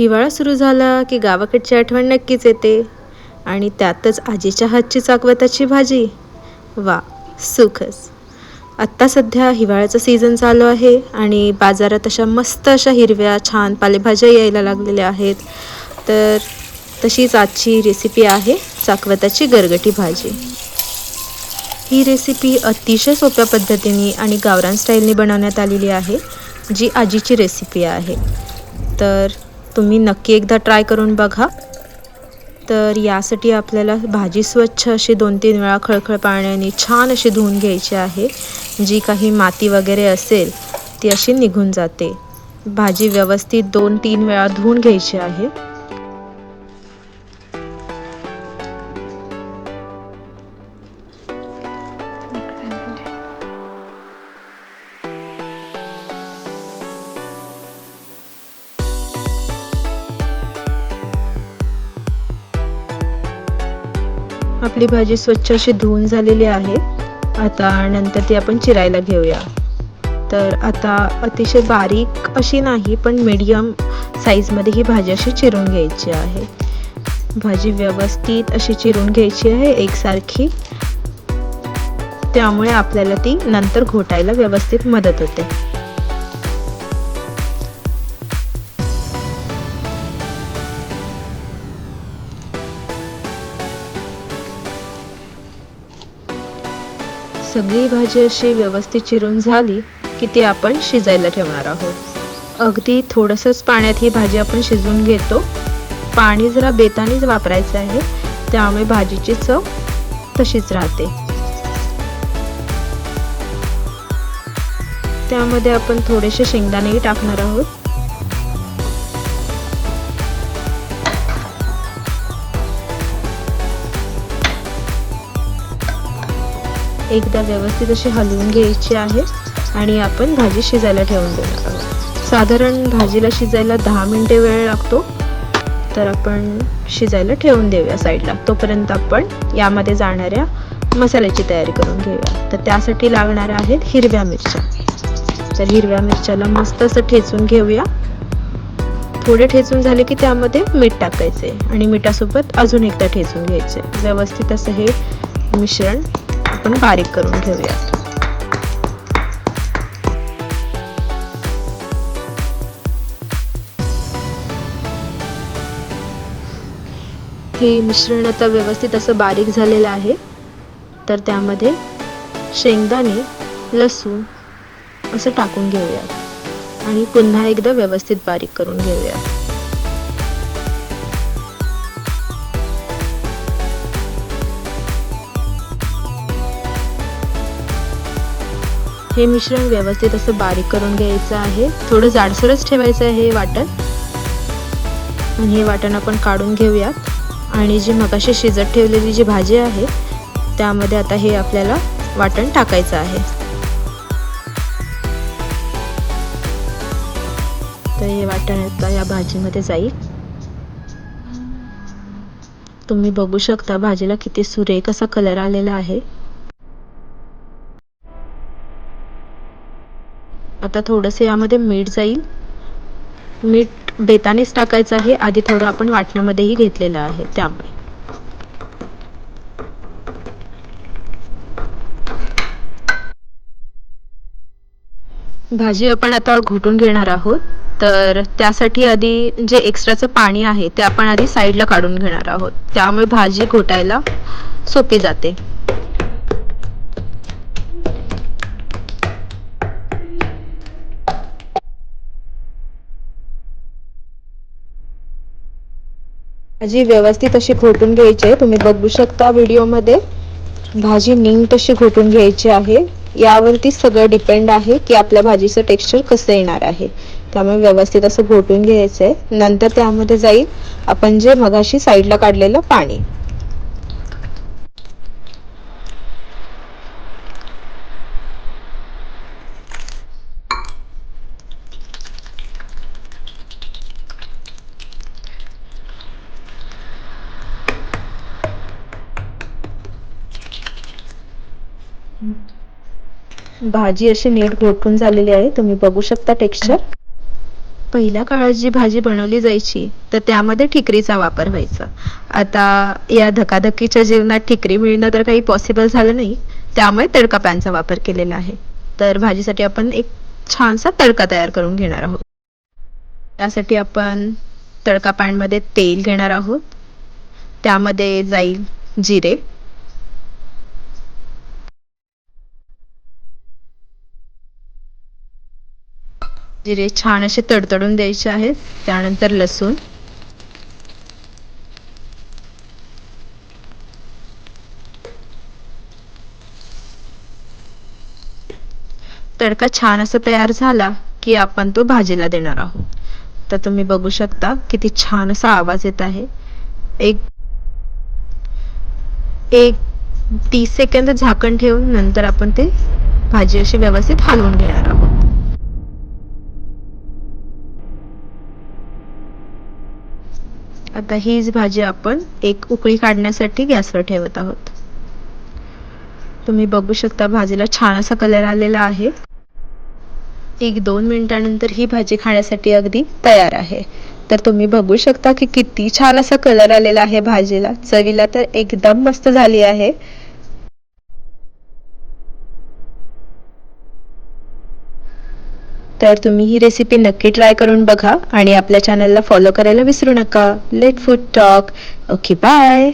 हिवाळा सुरू झाला की गावाकडची आठवण नक्कीच येते. आणि त्यातच आजीच्या हातची चाकवताची भाजी. वा सुखच. आत्ता सध्या हिवाळ्याचा सीझन चालू आहे आणि बाजारात अशा मस्त अशा हिरव्या छान पालेभाज्या यायला लागलेल्या आहेत. तर तशीच आजची रेसिपी आहे चाकवताची गरगटी भाजी. ही रेसिपी अतिशय सोप्या पद्धतीने आणि गावरान स्टाईलने बनवण्यात आलेली आहे जी आजीची रेसिपी आहे. तर तुम्ही नक्की एकदा ट्राय करून बघा. तर यासाठी आपल्याला भाजी स्वच्छ अशी दोन तीन वेळा खळखळ पाण्याने छान अशी धुवून घ्यायची आहे. जी काही माती वगैरे असेल ती अशी निघून जाते. भाजी व्यवस्थित दोन तीन वेळा धुवून घ्यायची आहे. आपली भाजी स्वच्छ अशी धुवून झालेली आहे. आता नंतर ती आपण चिरायला घेऊया. तर आता अतिशय बारीक अशी नाही पण मीडियम साईजमध्ये ही भाजी अशी चिरून घ्यायची आहे. भाजी व्यवस्थित अशी चिरून घ्यायची आहे एकसारखी. त्यामुळे आपल्याला ती नंतर घोटायला व्यवस्थित मदत होते. सगळी भाजी अशी व्यवस्थित चिरून झाली की ती आपण शिजायला ठेवणार आहोत. अगदी थोडंसंच पाण्यात ही भाजी आपण शिजवून घेतो. पाणी जरा बेतानीच वापरायचं आहे त्यामुळे भाजीची चव तशीच राहते. त्यामध्ये आपण थोडेसे शेंगदाणेही टाकणार आहोत. एकदा व्यवस्थित अशी हलवून घ्यायची आहे आणि आपण भाजी शिजायला ठेवून देणार आहोत साधारण भाजीला शिजायला दहा मिनटे वेळ लागतो. तर आपण शिजायला ठेवून देऊया साईडला. तोपर्यंत आपण यामध्ये जाणाऱ्या मसाल्याची तयारी करून घेऊया. तर त्यासाठी लागणाऱ्या आहेत हिरव्या मिरच्या. तर हिरव्या मिरच्याला मस्त असं ठेचून घेऊया. थोडे ठेचून झाले की त्यामध्ये मीठ टाकायचे आणि मिठासोबत अजून एकदा ठेचून घ्यायचे. व्यवस्थित असं हे मिश्रण आपण बारीक करून घेऊयात. हे मिश्रण आता व्यवस्थित असं बारीक झालेलं आहे. तर त्यामध्ये शेंगदाणे लसूण असं टाकून घेऊयात. आणि पुन्हा एकदा व्यवस्थित बारीक करून घेऊयात. हे मिश्रण व्यवस्थित असं बारीक करून घ्यायचं आहे. थोडं जाडसरच ठेवायचं आहे हे वाटण. आणि हे वाटण आपण काढून घेऊयात. आणि जी मगाशी शिजत ठेवलेली जी भाजी आहे त्यामध्ये आता हे आपल्याला वाटण टाकायचं आहे. तर हे वाटण आता या भाजीमध्ये जाईल. तुम्ही बघू शकता भाजीला किती सुरेख असा कलर आलेला आहे. आता थोडंसं यामध्ये मीठ जाईल. मीठ बेतानेच टाकायचं आहे. आधी थोडं आपण वाटण्यामध्येही घेतलेलं आहे त्यामुळे. भाजी आपण आता घोटून घेणार आहोत. तर त्यासाठी आधी जे एक्स्ट्राचं पाणी आहे ते आपण आधी साईडला काढून घेणार आहोत. त्यामुळे भाजी घोटायला सोपी जाते. भाजी व्यवस्थित अशी घोटून घ्यायची आहे. तुम्ही बघू शकता व्हिडिओमध्ये. भाजी नीट अशी घोटून घ्यायची आहे. यावरती सगळं डिपेंड आहे की आपल्या भाजीचं टेक्स्चर कसं येणार आहे. त्यामुळे व्यवस्थित असं घोटून घ्यायचं आहे नंतर त्यामध्ये जाईल आपण जे मगाशी साईडला काढलेलं पाणी. भाजी अशी नीट घोटून झालेली आहे. तुम्ही बघू शकता टेक्स्चर पहिल्या काळात जी भाजी बनवली जायची तर त्यामध्ये ठिकरीचा वापर व्हायचा. आता या धकाधकीच्या जीवनात ठिकरी मिळणं तर काही पॉसिबल झालं नाही. त्यामुळे तडका पॅनचा वापर केलेला आहे. तर भाजीसाठी आपण एक छानसा तडका तयार करून घेणार आहोत. त्यासाठी आपण तडका पॅनमध्ये तेल घेणार आहोत. त्यामध्ये जाईल जिरे. जिरे छान असे तडतडून द्यायचे आहेत. त्यानंतर लसूण. तडका छान असा तयार झाला की आपण तो भाजीला देणार आहोत. तर तुम्ही बघू शकता किती छान असा आवाज येत आहे. एक एक तीस सेकंद झाकण ठेवून नंतर आपण ते भाजी अशी व्यवस्थित हलवून घेणार आहोत. आता हीच भाजी आपण एक उकळी काढण्यासाठी गॅसवर ठेवत आहोत. तुम्ही बघू शकता भाजीला छान असा कलर आलेला आहे. एक दोन मिनिटानंतर ही भाजी खाण्यासाठी अगदी तयार आहे. तर तुम्ही बघू शकता की किती छान असा कलर आलेला आहे भाजीला. चवीला तर एकदम मस्त झाली आहे. तर तुम्ही ही रेसिपी नक्की ट्राय करून बघा आणि आपल्या चॅनलला फॉलो करायला विसरू नका. Let food talk okay bye